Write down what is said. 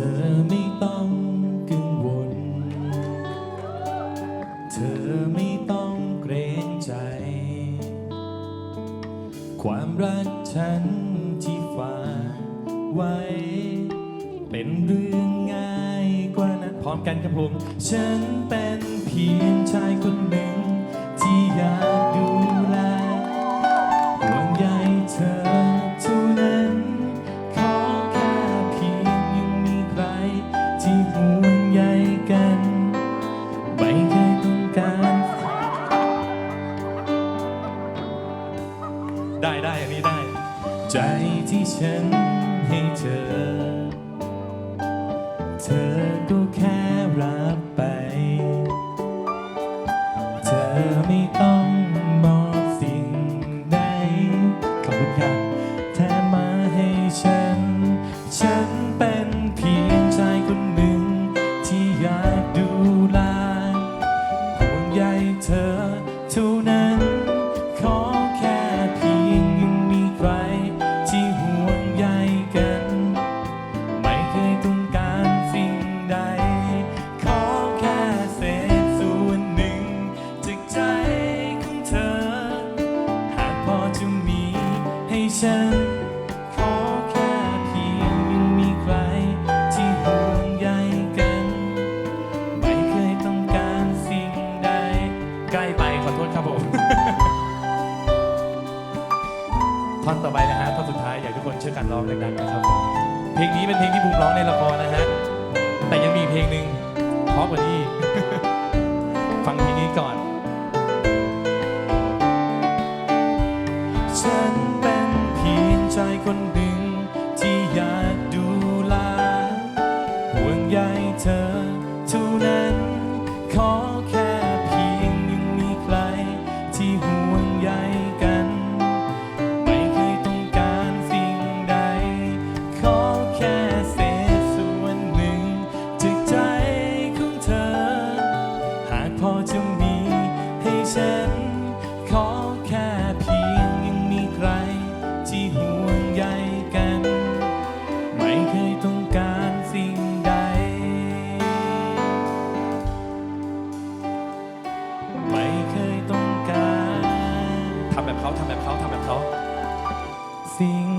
อไม่ต้องกังวล เธอไม่ต้องเกรงใจ ความรักฉันที่ฝากไว้ เป็นเรื่องง่ายกว่านั้นพร้อมกันครับผม ฉันเป็นเพียงชาย ใจที่ฉันให้เธอ เธอก็แค่รับไป เธอไม่ต้อง ฉันขอแค่เพียงยังมีใครที่ห่วงใยกัน ไม่เคยต้องการสิ่งใด ใกล้ไปขอโทษครับผม ท่อนต่อไปนะฮะท่อนสุดท้ายอยากทุกคนช่วยกันร้องดังๆนะครับผมเพลงนี้เป็นเพลงที่บูมร้องในละครนะฮะ แต่ยังมีเพลงหนึ่งเพราะกว่านี้ ฟังเพลงนี้ก่อน ชายคนหนึ่งที่อยากดูแลห่วงใยเธอเท่านั้น ขอแค่เพียงยังมีใครที่ห่วงใยกัน ไม่เคยต้องการสิ่งใด ขอแค่เศษส่วนหนึ่งจากใจของเธอ หากพอจะมีให้ฉัน See.